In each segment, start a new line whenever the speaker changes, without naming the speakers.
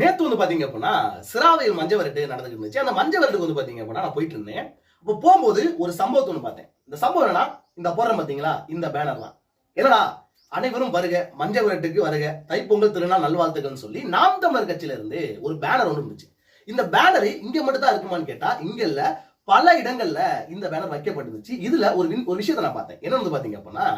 நேத்து வந்து பாத்தீங்க அப்படின்னா சிராவையில் மஞ்சள் வரட்டு நடந்துட்டு இருந்துச்சு. அந்த மஞ்சள் வரட்டுக்கு வந்து பாத்தீங்க அப்படின்னா நான் போயிட்டு இருந்தேன். அப்போ போகும்போது ஒரு சம்பவத்தை ஒன்று பார்த்தேன். இந்த சம்பவம் என்னன்னா இந்த போடுறேன் பாத்தீங்களா? இந்த பேனர்லாம் என்னடா? அனைவரும் வருக மஞ்சள் விரட்டுக்கு வருக தைப்பொங்கல் திருநாள் நல்வாழ்த்துக்கள்னு சொல்லி நாம் தமிழர் கட்சியில இருந்து ஒரு பேனர் ஒன்று இருந்துச்சு. இந்த பேனர் இங்க மட்டும் தான் இருக்குமான்னு கேட்டா இங்க இல்ல பல இடங்கள்ல இந்த பேனர் வைக்கப்பட்டிருந்துச்சு. இதுல ஒரு ஒரு விஷயத்த நான் பார்த்தேன். என்ன வந்து பாத்தீங்க அப்படின்னா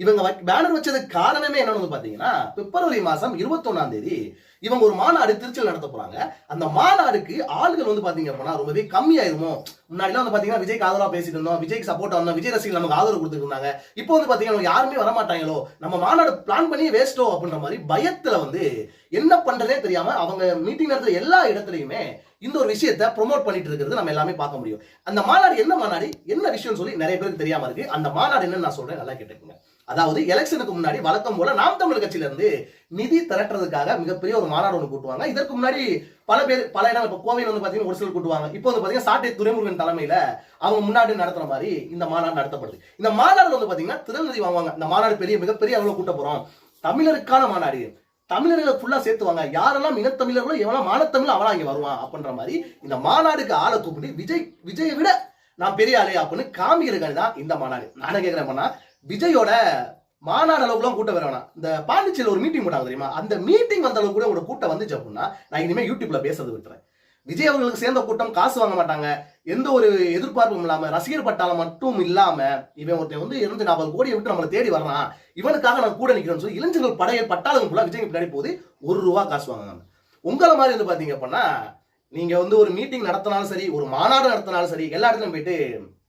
இவங்க பேனர் வச்சதுக்கு காரணமே என்னன்னு வந்து பாத்தீங்கன்னா பிப்ரவரி மாசம் இருபத்தொன்னாம் தேதி இவங்க ஒரு மாநாடு திருச்சியில் நடத்த போறாங்க. அந்த மாநாடுக்கு ஆளுகள் வந்து பாத்தீங்க அப்படின்னா ரொம்பவே கம்மியாயிருமோ? முன்னாடிலாம் வந்து பாத்தீங்கன்னா விஜய்க்கு ஆதரவா பேசிட்டு இருந்தோம் விஜய்க்கு சப்போர்ட் வந்தோம் விஜய் ரசிகர்கள் நமக்கு ஆதரவு கொடுத்துட்டு இருந்தாங்க. இப்போ வந்து பாத்தீங்கன்னா யாருமே வர மாட்டாங்களோ? நம்ம மாநாடு பிளான் பண்ணி வேஸ்டோ அப்படின்ற மாதிரி பயத்துல வந்து என்ன பண்றதே தெரியாம அவங்க மீட்டிங் நடத்துற எல்லா இடத்துலயுமே இந்த ஒரு விஷயத்த ப்ரொமோட் பண்ணிட்டு இருக்கிறது நம்ம எல்லாமே பார்க்க முடியும். அந்த மாநாடு என்ன மாநாடு? என்ன விஷயம்னு சொல்லி நிறைய பேருக்கு தெரியாம இருக்கு. அந்த மாநாடு என்னன்னு நான் சொல்றேன் நல்லா கேட்டுக்கோங்க. அதாவது எலெக்ஷனுக்கு முன்னாடி வழக்கம் போல நாம் தமிழர் கட்சியில இருந்து நிதி திரட்டுறதுக்காக மிகப்பெரிய ஒரு மாநாடு ஒன்று கூட்டுவாங்க. இதற்கு முன்னாடி பல பேர் பல இடங்கள் இப்போ கோவையில் வந்து பார்த்தீங்கன்னா ஒரு சிலர் கூட்டுவாங்க. இப்போ வந்து பார்த்தீங்கன்னா சாட்டை துரைமுருகன் தலைமையில அவங்க முன்னாடி நடத்துற மாதிரி இந்த மாநாடு நடத்தப்படுது. இந்த மாநாடு வந்து பார்த்தீங்கன்னா திருநதி வாங்குவாங்க. இந்த மாநாடு பெரிய மிகப்பெரிய அளவில் கூட்ட போறோம். தமிழருக்கான மாநாடு தமிழர்களை ஃபுல்லா சேர்த்துவாங்க. யாரெல்லாம் இனத்தமிழர்களோ எவ்வளோ மானத்தமிழ் அவனா இங்கே வருவான் அப்படின்ற மாதிரி இந்த மாநாடுக்கு ஆளை கூப்பிட்டு விஜய் விஜயை விட நான் பெரிய ஆளே அப்படின்னு காமிக்கிறதுக்காக தான் இந்த மாநாடு. நான் கேட்குறேன் பண்ணா. விஜயோட மாநாடு அளவுக்குலாம் கூட்டம் வேற வேணாம். இந்த பாண்டிச்சேரியில் ஒரு மீட்டிங் போட்டாங்க தெரியுமா? அந்த மீட்டிங் வந்த அளவுக்கு கூட உங்களோட கூட்டம் வந்துச்சு அப்படின்னா நான் இனிமேல் யூடியூப்ல பேசுறது விட்டுறேன். விஜய் அவர்களுக்கு சேர்ந்த கூட்டம் காசு வாங்க மாட்டாங்க. எந்த ஒரு எதிர்பார்ப்பும் இல்லாம ரசிகர் பட்டாளம் மட்டும் இல்லாம இவன் ஒருத்தன் வந்து இருநூத்தி நாற்பது கோடியை விட்டு நம்மளை தேடி வர்றான். இவனுக்காக நான் கூட நிக்கிறேன்னு சொல்லி இளைஞர்கள் படைய பட்டாளம் ஃபுல்லா விஜய் பின்னாடி போகுது ஒரு ரூபா காசு வாங்குறாங்க உங்களை மாதிரி வந்து பாத்தீங்க அப்படின்னா நீங்க வந்து ஒரு மீட்டிங் நடத்தினாலும் சரி ஒரு மாநாடு நடத்தினாலும் சரி எல்லா இடத்துலையும் போயிட்டு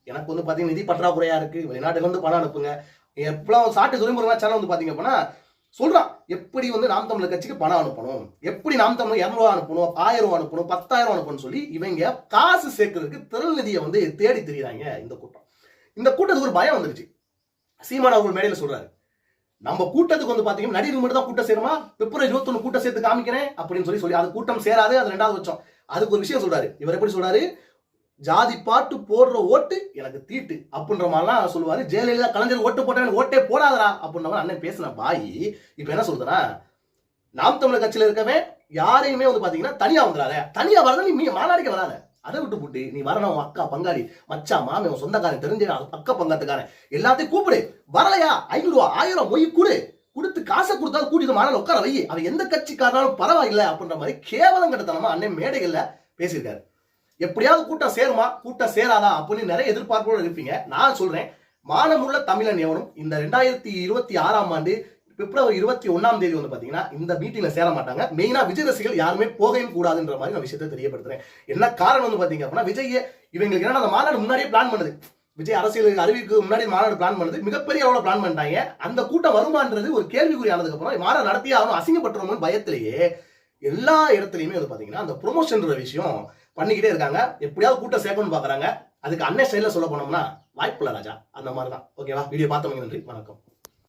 எனக்கு வந்து பாத்தீங்கன்னா நிதி பற்றாக்குறையா இருக்கு. வெளிநாட்டுக்கு வந்து பணம் அனுப்புங்க. எப்பலாம் சாட்டு துறைமுருகா சேனல் வந்து பார்த்தீங்க அப்படின்னா சொல்றான். எப்படி வந்து நாம் தமிழர் கட்சிக்கு பணம் அனுப்பணும்? எப்படி நாம் தமிழர் இரநூறுவா அனுப்பணும்? ஆயிரம் ரூபா அனுப்பணும்? பத்தாயிரம் அனுப்பணும் சொல்லி இவங்க காசு சேர்க்கறதுக்கு திரள் நிதியை வந்து தேடி திரியிறாங்க இந்த கூட்டம். இந்த கூட்டத்துக்கு ஒரு பயம் வந்துருச்சு. சீமான் அவர்கள் மேடையில் சொல்றாரு. நம்ம கூட்டத்துக்கு வந்து பாத்தீங்கன்னா நடிகர் மட்டும் தான் கூட்டம் சேருமா? பிப்ரவரி இருபத்தொன்னு கூட்டம் சேர்த்து காமிக்கிறேன் அப்படின்னு சொல்லி சொல்லி அது கூட்டம் சேராது அது ரெண்டாவது வச்சோம் அதுக்கு ஒரு விஷயம் சொல்றாரு. இவர் எப்படி சொல்றாரு? ஜாதி பாட்டு போடுற ஓட்டு எனக்கு தீட்டு அப்படின்ற மாதிரிலாம் சொல்லுவாரு. ஜெயலலிதா கலைஞர் ஓட்டு போட்டா ஓட்டே போடாதரா அப்படின்ற மாதிரி அண்ணன் பேசின பாய் இப்ப என்ன சொல்றதுன்னா நாம் தமிழர் கட்சியில இருக்கவே யாரையுமே வந்து பாத்தீங்கன்னா தனியா வந்துடாத தனியா வரத நீ மீ- மாநாடுக்கு வராத. அதை விட்டு போட்டு நீ வரணும் உன் அக்கா பங்காளி மச்சா மாமி உன் சொந்தக்காரன் தெரிஞ்ச அக்கா பங்காத்துக்காரன் எல்லாத்தையும் கூப்பிடு. வரலையா? ஐநூறு ரூபா ஆயிரம் மொய் கொடு. கொடுத்து காசை கொடுத்தாலும் கூட்டிட்டு மாநாடு உட்கார வை. அவன் எந்த கட்சிக்காரனாலும் பரவாயில்லை அப்படின்ற மாதிரி கேவலம் கட்டத்தனமா அண்ணன் மேடைகள்ல பேசியிருக்காரு. எப்படியாவது கூட்டம் சேருமா? கூட்டம் சேராதா? அப்படின்னு நிறைய எதிர்பார்ப்போடு இருப்பீங்க. நான் சொல்றேன் மானமுள்ள தமிழன் எவனும் இந்த ரெண்டாயிரத்தி இருபத்தி ஆறாம் ஆண்டு பிப்ரவரி இருபத்தி ஒன்னாம் தேதி வந்து பாத்தீங்கன்னா இந்த மீட்டிங்ல சேர மாட்டாங்க. மெயினா விஜய் ரசிகர்கள் யாருமே போகவும் கூடாதுன்ற மாதிரி நான் விஷயத்தை தெரியப்படுத்துறேன். என்ன காரணம் வந்து பாத்தீங்க அப்படின்னா விஜய் இவங்களுக்கு என்னன்னா அந்த மாநாடு முன்னாடியே பிளான் பண்ணுது. விஜய் அரசியல் அறிவிக்கு முன்னாடி மாநாடு பிளான் பண்ணுது. மிகப்பெரிய அளவில் பிளான் பண்ணிட்டாங்க. அந்த கூட்டம் வருமானது ஒரு கேள்விக்குறி ஆனதுக்கு அப்புறம் மாநாடு நடத்தியே ஆகணும். அசிங்கப்பட்டுருமோன்னு பயத்திலேயே எல்லா இடத்துலையுமே வந்து பாத்தீங்கன்னா அந்த ப்ரொமோஷன்ற விஷயம் பண்ணிக்கிட்டே இருக்காங்க. எப்படியாவது கூட்டம் சேர்க்கணும்னு பாக்குறாங்க. அதுக்கு அன்னை ஸ்டைல சொல்ல போனோம்னா வாய்ப்புள்ள ராஜா. அந்த மாதிரி தான் ஓகேவா வீடியோ பார்த்தவங்க நன்றி. வணக்கம்.